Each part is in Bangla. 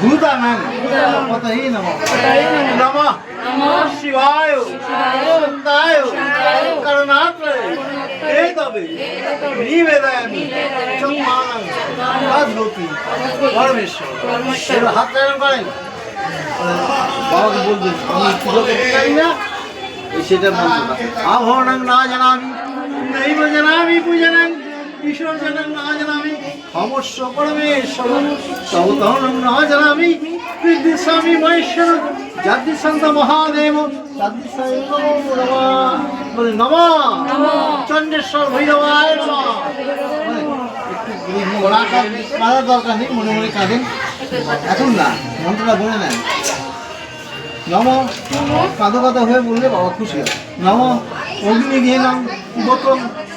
ভূতানাং পতহি নমঃ নমঃ শিবায় শান্তায় করুণাত্রয় এই তবে নিবেদয়ামি চম্মানং রাজগোপী পরমেশ্বর এবার হাত চালান করেন বাবাকে বলবেন আমি পুজো করতে পারি না সেটা মন্ত্রটা আভরণং না জানামি নৈব জানামি পূজনং ঈশ্বর জনং না জানামি সমস্য পরমেশ্বর সবতহনং না জানামি বিদ্যুস্বামী মহেশ্বর যাদৃশান্ত মহাদেব নমো নমঃ বলে নম ভৈরবায় নম। দরকার নেই মনে মনে কাঁদেন। এখন না মন্ত্রটা বলে নেন। নম কাঁদো কাঁদো হয়ে বললে বাবা খুশি হয়। নম অগ্নি ঘেনাম গতম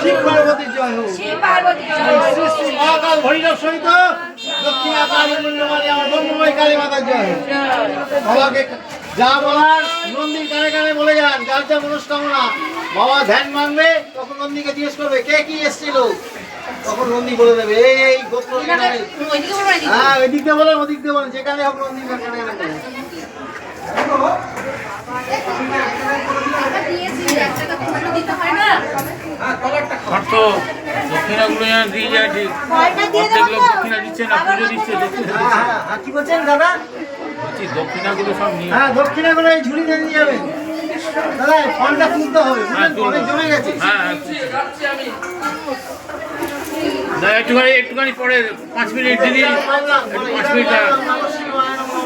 শিব পার্বতী জয় হোক শ্রী মহাকাল ভৈরব যা বলার নন্দীর কানে কানে বলে যান যার যা মনস্কামনা বাবা ধ্যান মানবে তখন নন্দীকে জিজ্ঞেস করবে কে কি এসেছিল তখন নন্দী বলে দেবে এই গোত্র হ্যাঁ এদিক দিয়ে বলেন ওদিক দিয়ে যেখানে হোক নন্দী কানে দক্ষিণাগুলো দিয়ে যায় ঠিক। অর্ধেক লোক দক্ষিণা দিচ্ছে না পুজো দিচ্ছে দক্ষিণা কি বলছেন দাদা? বলছি দক্ষিণাগুলো সব নিয়ে হ্যাঁ দক্ষিণে করে এই ঝুড়ি নিয়ে যাবেন দাদা ফলটা তুলতে হবে হ্যাঁ, জমে গেছে। হ্যাঁ হ্যাঁ একটুখানি একটুখানি পরে পাঁচ মিনিট দিদি। পাঁচ মিনিট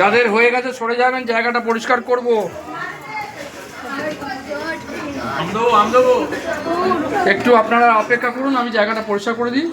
যাদের হয়ে গেছে সরে যাবেন জায়গাটা পরিষ্কার করব। একটু আপনারা অপেক্ষা করুন আমি জায়গাটা পরিষ্কার করে দিই।